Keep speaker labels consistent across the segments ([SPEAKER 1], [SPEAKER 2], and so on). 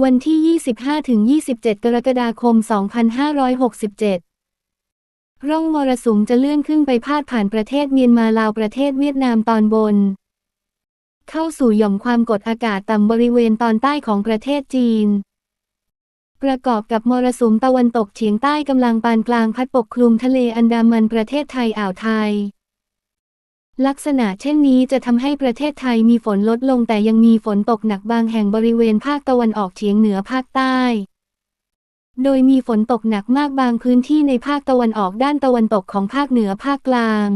[SPEAKER 1] วันที่ 25-27 กรกฎาคม 2567ร่องมรสุมจะเลื่อนขึ้นไปพาดผ่านประเทศเมียนมาลาวประเทศเวียดนามตอนบน เข้าสู่หย่อมความกดอากาศต่ำบริเวณตอนใต้ของประเทศจีน ประกอบกับมรสุมตะวันตกเฉียงใต้กำลังปานกลางพัดปกคลุมทะเลอันดามันประเทศไทยอ่าวไทย ลักษณะเช่นนี้จะทำให้ประเทศไทยมีฝนลดลงแต่ยังมีฝนตกหนักบางแห่งบริเวณภาคตะวันออกเฉียงเหนือภาคใต้ โดยมีฝนตกหนักมากบางพื้นที่ในภาคตะวันออกด้านตะวันตกของภาคเหนือภาคกลาง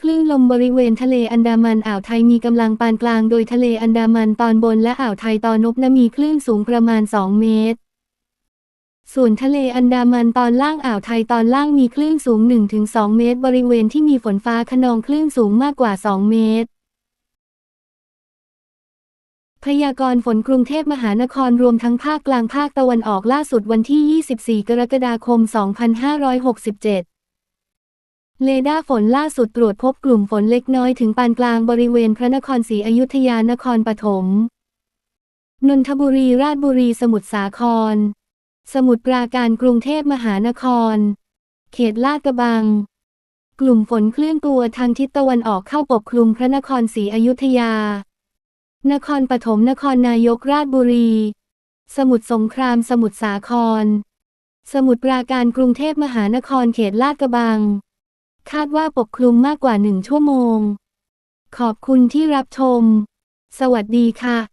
[SPEAKER 1] คลื่นลมบริเวณทะเลอันดามันอ่าวไทยมีกำลังปานกลาง โดยทะเลอันดามันตอนบนและอ่าวไทยตอนนบนมีคลื่นสูงประมาณ 2 เมตร ส่วนทะเลอันดามันตอนล่างอ่าวไทยตอนล่างมีคลื่นสูง 1-2 เมตร บริเวณที่มีฝนฟ้าขนองคลื่นสูงมากกว่า 2 เมตร พยากรณ์ฝนกรุงเทพมหานครรวมทั้งภาคกลางภาคตะวันออกล่าสุดวันที่ 24 กรกฎาคม 2567เรดาร์ฝนล่าสุดตรวจพบกลุ่มฝนเล็กน้อยถึงปานกลางบริเวณพระนครศรีอยุธยานครปฐม นนทบุรีราชบุรีสมุทรสาคร สมุทรปราการกรุงเทพมหานคร เขตลาดกระบัง กลุ่มฝนเคลื่อนตัวทางทิศตะวันออกเข้าปกคลุมพระนครศรีอยุธยา นครปฐมนครนายกราชบุรี สมุทรสงครามสมุทรสาคร สมุทรปราการกรุงเทพมหานครเขตลาดกระบัง คาดว่าปกคลุมมากกว่าหนึ่งชั่วโมง ขอบคุณที่รับชม สวัสดีค่ะ